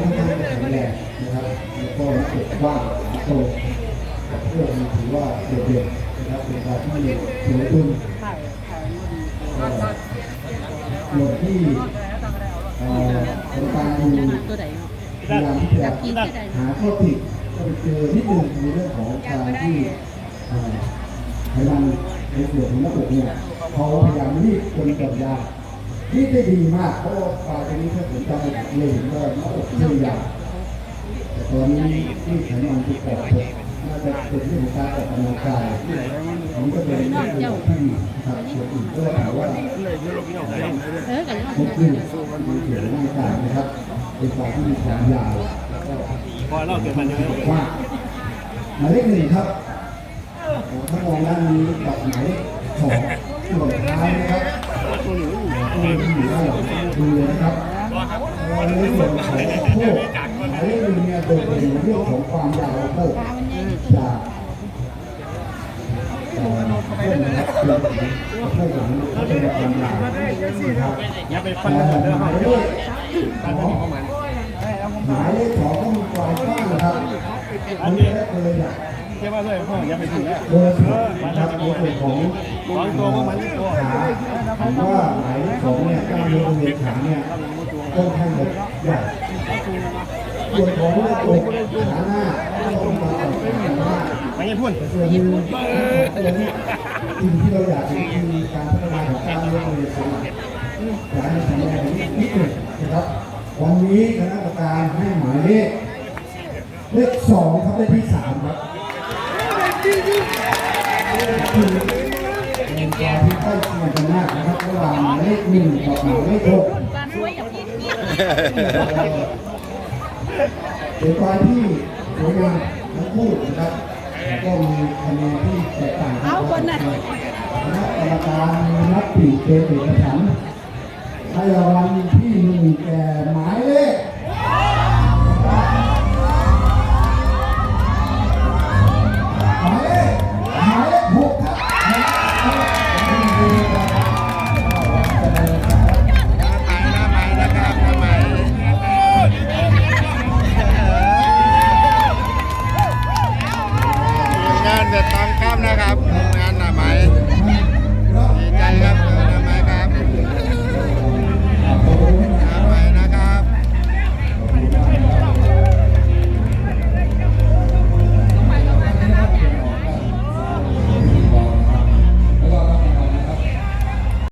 ค่อนข้างแข็งแรงนะครับแล้วก็นักเตะกว้างโตเพื่อนถือว่าโดดเด่นนะครับเป็นการที่ถือว่าดุนหน่วยที่เอ่อเป็นการดูตัวไหนเนาะพยายามที่จะหาข้อผิดก็ไปเจอนิดนึงในเรื่องของการที่อ่อไขมันในส่วนของหน้าอกเนี่ยเขาพยายามรีบคนหย่อนยา รีบได้ดีมากเพราะว่าปลายตรงนี้ถ้าผมจำไม่ผิดเลยเห็นว่าหน้าอกเรียาวแต่ตอนนี้ที่ไขมันที่ปอดเนี่ยน่าจะเป็นเรื่องของการออกกำลังกายอันก็เป็นเรื่องที่ครับส่วนอื่นก็ถามว่าเออกันเนาะครบถ้วนมีเขียนร่างกายนะครับเป็นฝ่าที่มีความยาวแล้วก็พอเราเกิดมันยังไงกว้างหมายเลขหนึ่งครับถ้ามองด้านนี้กับหมายเลขสองส่วนท้ายนะครับ ที่อยู่ด้านหลังดูเลยนะครับในส่วนของสะโพกหมายเลขหนึ่งเนี่ยโดดเด่นในเรื่องของความยาวสะโพกจากเอ่อเพื่อนนะครับเพื่อนสะโพกหลังเขาจะมีความยาวนะครับอย่าไปฟัหนมายกันเด้อเลเด้อขสองหมายเลขสองก็มีความกว้างนะครับอันนี้ก็ เลยอยากเรียกว่าเลยพ่ออย่าไปถึงแล้วเบอร์สิบนะครับในส่วนของสองตัวก็มันตัวขาผมว่าหมายเลขสองเนี่ยกล้ามเนื้อบริเวณขาเนี่ยค่อนข้างจะใหญ่ส่วนของหน้าอกขาหน้าต้องมาต่อขาหน้าไม่ยังพูดส่วนหนึ่งสิ่งที่เราอยากเห็นคือการพัฒนาของกล้ามเนื้อบริเวณสันหลังอยากให้แข็งแรงนิดหนึ่งนะครับวันนี้คณะกรรมการให้หมายเลขเลขสองครับเลขที่สามครับ เป็นความที่ใกล้เคียงกันมากนะครับระหว่างหมายเลขหนึ่งกับหมายเลขหกการช่วยอย่างนี้เป็นควายที่สวยงามทั้งคู่นะครับแล้วก็มีคะแนนที่แตกต่างกันเอาคนน่ะคณะกรรมการมีนับปีกเป็นเอกฉันท์